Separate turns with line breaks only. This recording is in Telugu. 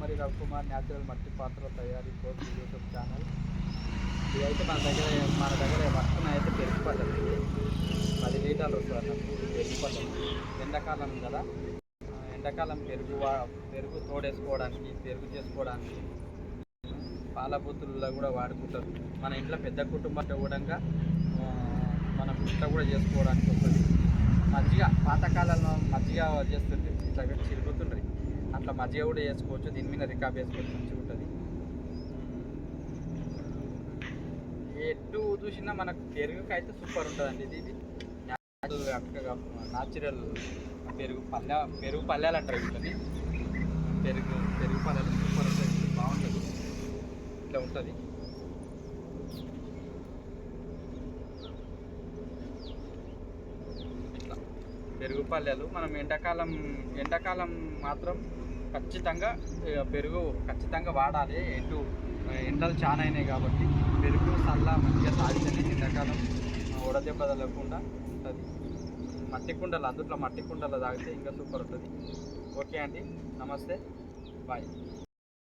మరి రవికుమార్ న్యాచురల్ మట్టి పాత్ర తయారీ కోర్సు యూట్యూబ్ ఛానల్. ఇది అయితే మన దగ్గర మన దగ్గర వర్షం అయితే పెరుగు పది లీటర్లు వస్తుంది పెరుగు ఎండాకాలం కదా. ఎండాకాలం పెరుగు పెరుగు తోడేసుకోవడానికి పెరుగు చేసుకోవడానికి పాల బూతుల్లో కూడా వాడుకుంటారు. మన ఇంట్లో పెద్ద కుటుంబంతో కూడా మనం ఇంట్లో కూడా చేసుకోవడానికి వస్తుంది. మజ్జిగ పాతకాలంలో మజ్జిగ చేస్తుంది ఇట్లా చిరుగుతుండ్రీ అట్లా మజ్జిగ కూడా చేసుకోవచ్చు దీని మీద రికాబ్ వేసుకోవచ్చు మంచిగా ఉంటుంది. ఎటు చూసినా మనకు పెరుగుకి అయితే సూపర్ ఉంటుందండి ఇది. ఇది న్యాచురల్ పెరుగు పల్లె పెరుగు పల్లెలు అంటారు వీటిని. పెరుగు పెరుగు పల్లెలు సూపర్ ఉంటుంది బాగుంటుంది. ఇట్లా ఉంటుంది. ఇట్లా పెరుగు పల్లెలు మనం ఎండాకాలం ఎండాకాలం మాత్రం ఖచ్చితంగా పెరుగు ఖచ్చితంగా వాడాలి. ఎటు ఎండలు చాలా అయినాయి కాబట్టి పెరుగు చల్ల మంచిగా తాగితేనే ఎండాకాలం ఉడదెబ్బ తగలకుండా ఉంటుంది. మట్టి కుండలు అందుట్లో మట్టి కుండలు తాగితే ఇంకా సూపర్ ఉంటుంది. ఓకే అండి నమస్తే బాయ్.